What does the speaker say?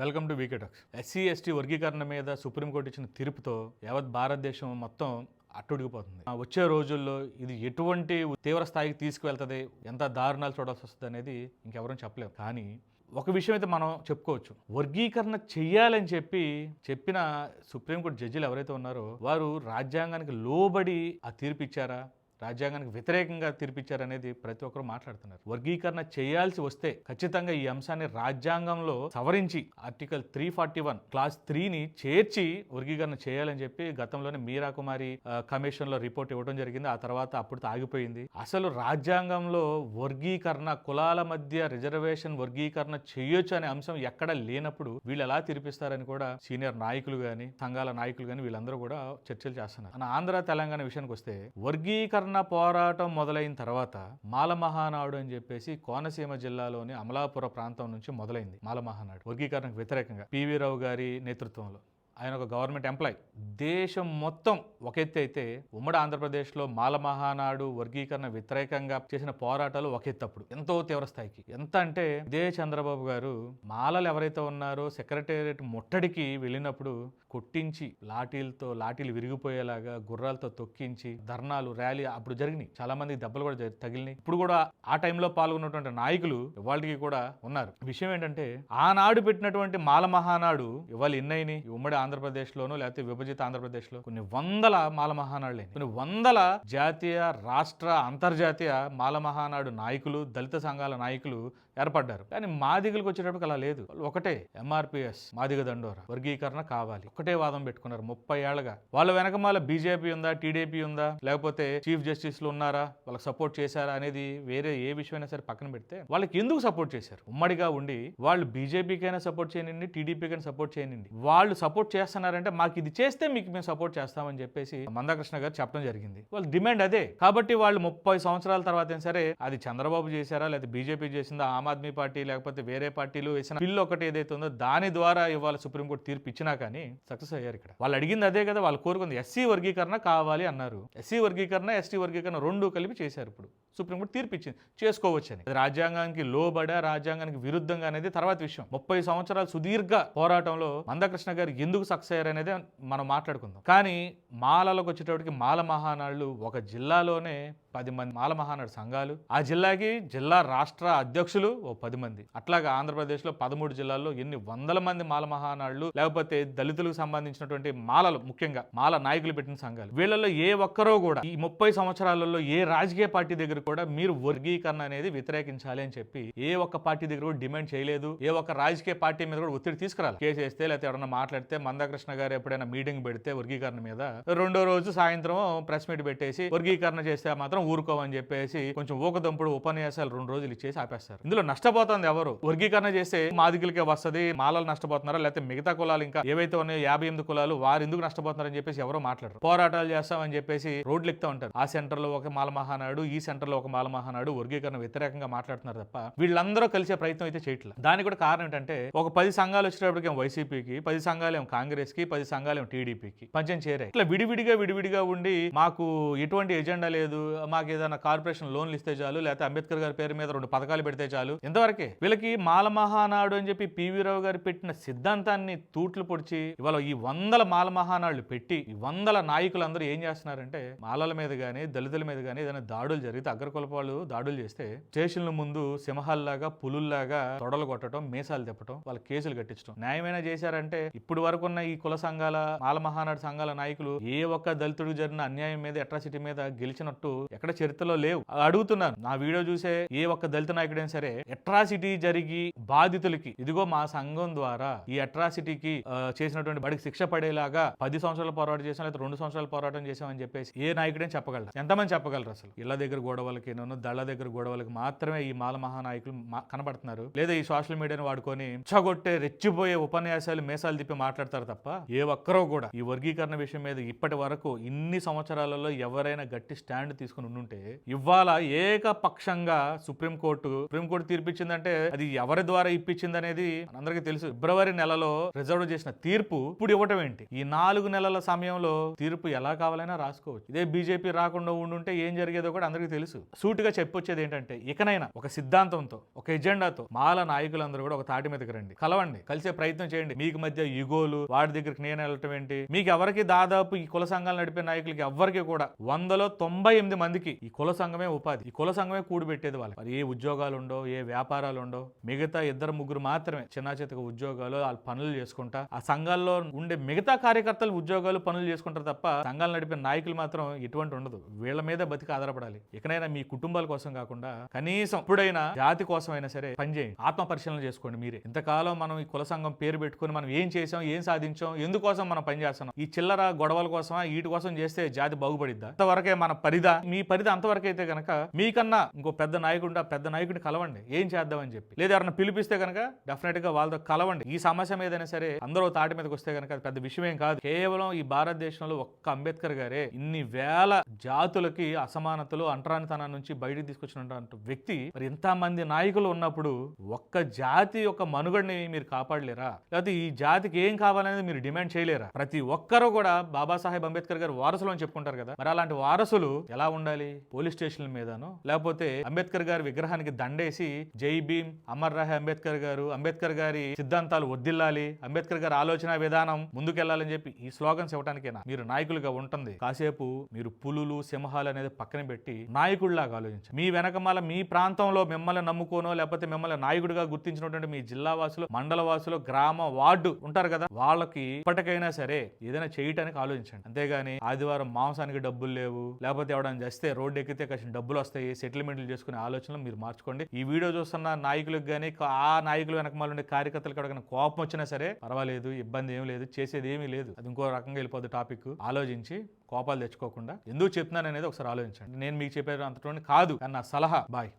Welcome to VK talks. SC ST వర్గీకరణ మీద supreme court ఇచ్చిన తీర్పుతో యావత్ భారతదేశం మొత్తం అట్టుడిగిపోతుంది. వచ్చే రోజుల్లో ఇది ఎటువంటి తీవ్ర స్థాయికి తీసుకువెళ్తుంది ఎంత దారుణాలు చూడాల్సి వస్తుంది అనేది ఇంకెవరూ చెప్పలేము కానీ ఒక విషయం అయితే మనం చెప్పుకోవచ్చు. వర్గీకరణ చెయ్యాలని చెప్పి చెప్పిన సుప్రీంకోర్టు జడ్జిలు ఎవరైతే ఉన్నారో వారు రాజ్యాంగానికి లోబడి ఆ తీర్పు ఇచ్చారా? రాజ్యాంగానికి వ్యతిరేకంగా తీర్పిచ్చారనేది ప్రతి ఒక్కరు మాట్లాడుతున్నారు. వర్గీకరణ చేయాల్సి వస్తే ఖచ్చితంగా ఈ అంశాన్ని రాజ్యాంగంలో సవరించి article three forty one clause త్రీని చేర్చి వర్గీకరణ చేయాలని చెప్పి గతంలోనే మీరా కుమారి కమిషన్లో కమిషన్లో రిపోర్ట్ ఇవ్వడం జరిగింది. ఆ తర్వాత అప్పుడు ఆగిపోయింది. అసలు రాజ్యాంగంలో వర్గీకరణ కులాల మధ్య రిజర్వేషన్ వర్గీకరణ చేయొచ్చు అనే అంశం ఎక్కడ లేనప్పుడు వీళ్ళు ఎలా తీర్పిస్తారని కూడా సీనియర్ నాయకులు కానీ సంఘాల నాయకులు కానీ వీళ్ళందరూ కూడా చర్చలు చేస్తున్నారు. ఆంధ్ర తెలంగాణ విషయానికి వస్తే వర్గీకరణ పోరాటం మొదలైన తర్వాత మాల మహానాడు అని చెప్పేసి కోనసీమ జిల్లాలోని అమలాపుర ప్రాంతం నుంచి మొదలైంది మాల మహానాడు వర్గీకరణకు వ్యతిరేకంగా పివి రావు గారి నేతృత్వంలో. ఆయన ఒక గవర్నమెంట్ ఎంప్లాయ్. దేశం మొత్తం ఒక ఎత్తు అయితే ఉమ్మడి ఆంధ్రప్రదేశ్లో మాల మహానాడు వర్గీకరణ వ్యతిరేకంగా చేసిన పోరాటాలు ఒక ఎత్తు అప్పుడు. ఎంతో తీవ్రస్థాయికి ఎంత అంటే ఇదే చంద్రబాబు గారు మాలలు ఎవరైతే ఉన్నారో సెక్రటేరియట్ ముట్టడికి వెళ్ళినప్పుడు కొట్టించి లాఠీలతో లాఠీలు విరిగిపోయేలాగా గుర్రాలతో తొక్కించి ధర్నాలు ర్యాలీ అప్పుడు జరిగినాయి. చాలా మంది దెబ్బలు కూడా తగిలినాయి. ఇప్పుడు కూడా ఆ టైంలో పాల్గొన్నటువంటి నాయకులు ఇవాళకి కూడా ఉన్నారు. విషయం ఏంటంటే ఆనాడు పెట్టినటువంటి మాల మహానాడు ఇవాళ ఎన్నైనాయి ఉమ్మడి ఆంధ్రప్రదేశ్లోనూ లేకపోతే విభజిత ఆంధ్రప్రదేశ్లో కొన్ని వందల మాల మహానాడులు కొన్ని వందల జాతీయ రాష్ట్ర అంతర్జాతీయ మాల మహానాడు నాయకులు దళిత సంఘాల నాయకులు ఏర్పడ్డారు. కానీ మాదిగలకు వచ్చేటప్పటికి అలా లేదు. ఒకటే ఎంఆర్పిఎస్ మాదిగ దండోర వర్గీకరణ కావాలి. ఒకటే వాదం పెట్టుకున్నారు ముప్పై ఏళ్ళగా. వాళ్ళ వెనకమాల బీజేపీ ఉందా టీడీపీ ఉందా లేకపోతే చీఫ్ జస్టిస్లు ఉన్నారా వాళ్ళకి సపోర్ట్ చేశారా అనేది వేరే ఏ విషయమైనా సరే పక్కన పెడితే వాళ్ళకి ఎందుకు సపోర్ట్ చేశారు? ఉమ్మడిగా ఉండి వాళ్ళు బీజేపీకైనా సపోర్ట్ చేయనండి టీడీపీకైనా సపోర్ట్ చేయనండి. వాళ్ళు సపోర్ట్ చేస్తున్నారంటే మాకు ఇది చేస్తే మీకు మేము సపోర్ట్ చేస్తామని చెప్పేసి మందాకృష్ణ గారు చెప్పడం జరిగింది. వాళ్ళ డిమాండ్ అదే. కాబట్టి వాళ్ళు ముప్పై సంవత్సరాల తర్వాత సరే అది చంద్రబాబు చేశారా లేదా బీజేపీ చేసిందా ఆమె ఆద్మీ పార్టీ లేకపోతే వేరే పార్టీలు వేసిన బిల్లు ఒకటి ఏదైతే ఉందో దాని ద్వారా ఇవాళ సుప్రీంకోర్టు తీర్పు ఇచ్చినా కానీ సక్సెస్ అయ్యారు ఇక్కడ. వాళ్ళు అడిగింది అదే కదా వాళ్ళు కోరుకుంది ఎస్సీ వర్గీకరణ కావాలి అన్నారు. ఎస్సీ వర్గీకరణ ఎస్టీ వర్గీకరణ రెండు కలిపి చేశారు ఇప్పుడు. సుప్రీంకోర్టు తీర్పిచ్చింది. చేసుకోవచ్చని. రాజ్యాంగానికి లోబడా రాజ్యాంగానికి విరుద్ధంగా అనేది తర్వాత విషయం. ముప్పై సంవత్సరాల సుదీర్ఘ పోరాటంలో మందకృష్ణ గారు ఎందుకు సక్సెస్ అయ్యారు అనేది మనం మాట్లాడుకుందాం. కానీ మాలలకు వచ్చేటప్పటికి మాల మహానాళ్ళు ఒక జిల్లాలోనే పది మంది మాల మహానాడు సంఘాలు ఆ జిల్లాకి జిల్లా రాష్ట్ర అధ్యక్షులు ఓ పది మంది. అట్లాగే ఆంధ్రప్రదేశ్లో పదమూడు జిల్లాల్లో ఎన్ని వందల మంది మాల మహానాళ్ళు లేకపోతే దళితులకు సంబంధించినటువంటి మాలలు ముఖ్యంగా మాల నాయకులు పెట్టిన సంఘాలు. వీళ్ళలో ఏ ఒక్కరో కూడా ఈ ముప్పై సంవత్సరాలలో ఏ రాజకీయ పార్టీ దగ్గర కూడా మీరు వర్గీకరణ అనేది వ్యతిరేకించాలి అని చెప్పి ఏ ఒక్క పార్టీ దగ్గర కూడా డిమాండ్ చేయలేదు. ఏ ఒక్క రాజకీయ పార్టీ మీద కూడా ఒత్తిడి తీసుకురాలి. కేసు వేస్తే లేకపోతే ఎవరైనా మాట్లాడితే మందాకృష్ణ గారు ఎప్పుడైనా మీటింగ్ పెడితే వర్గీకరణ మీద రెండో రోజు సాయంత్రం ప్రెస్ మీట్ పెట్టేసి వర్గీకరణ చేస్తే మాత్రం ఊరుకోమని చెప్పేసి కొంచెం ఊకదంపుడు ఉపన్యాసాలు రెండు రోజులు ఇచ్చేసి ఆపేస్తారు. ఇందులో నష్టపోతుంది ఎవరు? వర్గీకరణ చేస్తే మాదిగులకే వస్తది మాలలు నష్టపోతున్నారా? లేకపోతే మిగతా కులాలు ఇంకా ఏవైతే ఉన్నాయో యాభై ఎనిమిది కులాలు వారు ఎందుకు నష్టపోతున్నారని చెప్పేసి ఎవరో మాట్లాడరు. పోరాటాలు చేస్తామని చెప్పేసి రోడ్లు ఎక్కుతా ఉంటారు. ఆ సెంటర్లో ఒక మాల మహానాడు ఈ సెంటర్ లోకమాల ఒక మాల మహానాడు వర్గీకరణ వ్యతిరేకంగా మాట్లాడుతున్నారు తప్ప వీళ్ళందరూ కలిసే ప్రయత్నం అయితే చేయట్లేదు దానికి కూడా కారణం ఏంటంటే ఒక పది సంఘాలు వచ్చేటప్పటికి వైసీపీకి పది సంఘాలు కాంగ్రెస్కి పది సంఘాలు ఏమో టీడీపీకి పంచం చేరాయి. ఇట్లా విడివిడిగా విడివిడిగా ఉండి మాకు ఎటువంటి ఎజెండా లేదు మాకు ఏదైనా కార్పొరేషన్ లోన్లు ఇస్తే చాలు లేకపోతే అంబేద్కర్ గారి పేరు మీద రెండు పథకాలు పెడితే చాలు. ఇంతవరకే వీళ్ళకి మాల మహానాడు అని చెప్పి పివి రావు గారు పెట్టిన సిద్ధాంతాన్ని తూట్లు పొడిచి ఇవాళ ఈ వందల మాల మహానాడులు పెట్టి ఈ వందల నాయకులందరూ ఏం చేస్తున్నారంటే మాలల మీద కానీ దళితుల మీద కానీ ఏదైనా దాడులు జరిగితే అగ్రకులప వాళ్ళు దాడులు చేస్తే స్టేషన్ల ముందు సింహాల్లాగా పులుల్లాగా తొడలు కొట్టడం మీసాలు తిప్పటం వాళ్ళ కేసులు కట్టించడం న్యాయమైనా చేశారంటే ఇప్పుడు వరకు ఉన్న ఈ కుల సంఘాల మాల మహానాడు సంఘాల నాయకులు ఏ ఒక్క దళితుడు జరిగిన అన్యాయం మీద అట్రాసిటీ మీద గెలిచినట్టు ఎక్కడ చరిత్రలో లేవు. అడుగుతున్నాను. నా వీడియో చూసే ఏ ఒక్క దళిత నాయకుడైనా సరే అట్రాసిటీ జరిగి బాధితులకి ఇదిగో మా సంఘం ద్వారా ఈ అట్రాసిటీకి చేసినటువంటి బడికి శిక్ష పడేలాగా పది సంవత్సరాల పోరాటం చేసాం లేదా రెండు సంవత్సరాల పోరాటం చేసామని చెప్పేసి ఏ నాయకుడైనా చెప్పగలరు? ఎంతమంది చెప్పగలరు అసలు? ఇళ్ళ దగ్గర గొడవ నన్ను దళ దగ్గర గొడవలకి మాత్రమే ఈ మాల మహానాయకులు కనబడుతున్నారు. లేదా ఈ సోషల్ మీడియాను వాడుకొని చగొట్టే రెచ్చిపోయే ఉపన్యాసాలు మేసాలు తిప్పి మాట్లాడతారు తప్ప ఏ ఒక్కరో కూడా ఈ వర్గీకరణ విషయం మీద ఇప్పటి వరకు ఇన్ని సంవత్సరాలలో ఎవరైనా గట్టి స్టాండ్ తీసుకుని ఉండుంటే ఇవాళ ఏకపక్షంగా సుప్రీంకోర్టు సుప్రీంకోర్టు తీర్పిచ్చిందంటే అది ఎవరి ద్వారా ఇప్పించింది అనేది అందరికీ తెలుసు. ఫిబ్రవరి నెలలో రిజర్వ్ చేసిన తీర్పు ఇప్పుడు ఇవ్వటం ఏంటి? ఈ నాలుగు నెలల సమయంలో తీర్పు ఎలా కావాలైనా రాసుకోవచ్చు. ఇదే బీజేపీ రాకుండా ఉండుంటే ఏం జరిగేదో కూడా అందరికీ తెలుసు. తెలుసు. సూటిగా చెప్పొచ్చేది ఏంటంటే ఇకనైనా ఒక సిద్ధాంతంతో ఒక ఎజెండాతో మాల నాయకులందరూ కూడా ఒక తాటి మీదకి రండి. కలవండి కలిసే ప్రయత్నం చేయండి. మీకు మధ్య యుగోలు వాడి దగ్గరికి నేను వెళ్ళటం ఏంటి? మీకు ఎవరికి దాదాపు ఈ కుల సంఘాలు నడిపే నాయకులకి ఎవరికి కూడా వందలో తొంభై ఎనిమిది మందికి ఈ కుల సంఘమే ఉపాధి. ఈ కుల సంఘమే కూడిపెట్టేది వాళ్ళకి. మరి ఏ ఉద్యోగాలు ఉండో ఏ వ్యాపారాలు ఉండో మిగతా ఇద్దరు ముగ్గురు మాత్రమే చిన్న చితక ఉద్యోగాలు వాళ్ళు పనులు చేసుకుంటా ఆ సంఘాల్లో ఉండే మిగతా కార్యకర్తలు ఉద్యోగాలు పనులు చేసుకుంటారు తప్ప సంఘాలు నడిపే నాయకులు మాత్రం ఎటువంటి ఉండదు. వీళ్ళ మీద బతికి ఆధారపడాలి. ఇకనైనా మీ కుటుంబాల కోసం కాకుండా కనీసం ఎప్పుడైనా జాతి కోసం అయినా సరే పనిచేయండి ఆత్మ పరిశీలన చేసుకోండి మీరే. ఇంతకాలం మనం ఈ కుల సంఘం పేరు పెట్టుకుని మనం ఏం చేసాం ఏం సాధించాం ఎందుకోసం మనం పనిచేస్తున్నాం ఈ చిల్లర గొడవల కోసమా వీటి కోసం చేస్తే జాతి బాగుపడిద్దా? అంతవరకే మన పరిధ మీ పరిధి అంతవరకు అయితే కనుక మీకన్నా ఇంకో పెద్ద నాయకుడు పెద్ద నాయకుడిని కలవండి. ఏం చేద్దామని చెప్పి. లేదా ఎవరైనా పిలిపిస్తే గనక డెఫినెట్గా వాళ్ళతో కలవండి. ఈ సమస్య మీదైనా సరే అందరూ తాటి మీదకి వస్తే గనక అది పెద్ద విషయం ఏం కాదు. కేవలం ఈ భారతదేశంలో ఒక్క అంబేద్కర్ గారే ఇన్ని వేల జాతులకి అసమానతలు అంటరానితనం నుంచి బయటకు తీసుకొచ్చినటువంటి వ్యక్తి మరి ఇంత మంది నాయకులు ఉన్నప్పుడు ఒక్క జాతి యొక్క మనుగడని మీరు కాపాడలేరా? లేకపోతే ఈ జాతికి ఏం కావాలనేది మీరు డిమాండ్ చేయలేరా? ప్రతి ఒక్కరూ కూడా బాబాసాహెబ్ అంబేద్కర్ గారు వారసులు అని చెప్పుకుంటారు కదా. మరి అలాంటి వారసులు ఎలా ఉండాలి? పోలీస్ స్టేషన్ల మీదను లేకపోతే అంబేద్కర్ గారి విగ్రహానికి దండేసి జై భీమ్ అమర్ రహే అంబేద్కర్ గారు అంబేద్కర్ గారి సిద్ధాంతాలు వర్దిల్లాలి అంబేద్కర్ గారి ఆలోచన విధానం ముందుకెళ్ళాలని చెప్పి ఈ స్లోగన్స్ ఇవ్వడానికైనా మీరు నాయకులుగా ఉంటుంది. కాసేపు మీరు పులులు సింహాలు అనేది పక్కన పెట్టి నాయకుడిలాగా ఆలోచించండి. మీ వెనకమాల మీ ప్రాంతంలో మిమ్మల్ని నమ్ముకోనో లేకపోతే మిమ్మల్ని నాయకుడిగా గుర్తించినటువంటి మీ జిల్లా వాసులు మండల వాసులు గ్రామ వార్డు ఉంటారు కదా వాళ్ళకి ఇప్పటికైనా సరే ఏదైనా చేయటానికి ఆలోచించండి. అంతేగాని ఆదివారం మాంసానికి డబ్బులు లేవు లేకపోతే ఎవడైనా చేస్తే రోడ్డు ఎక్కితే కొంచెం డబ్బులు వస్తాయి సెటిల్మెంట్లు చేసుకునే ఆలోచనలు మీరు మార్చుకోండి. ఈ వీడియో చూస్తున్న నాయకులకు కానీ ఆ నాయకులు వెనకమాల ఉండే కార్యకర్తలకు ఎవరికైనా కోపం వచ్చినా సరే పర్వాలేదు ఇబ్బంది ఏం లేదు చేసేది ఏమీ లేదు. అది ఇంకో రకంగా వెళ్ళిపోద్ది టాపిక్. ఆలోచించి కోపాలు తెచ్చుకోకుండా ఎందుకు చెప్తున్నాను అనేది ఒకసారి ఆలోచించండి. నేను మీకు చెప్పేది అంతటువంటి కాదు. అన్న సలహా బాయ్.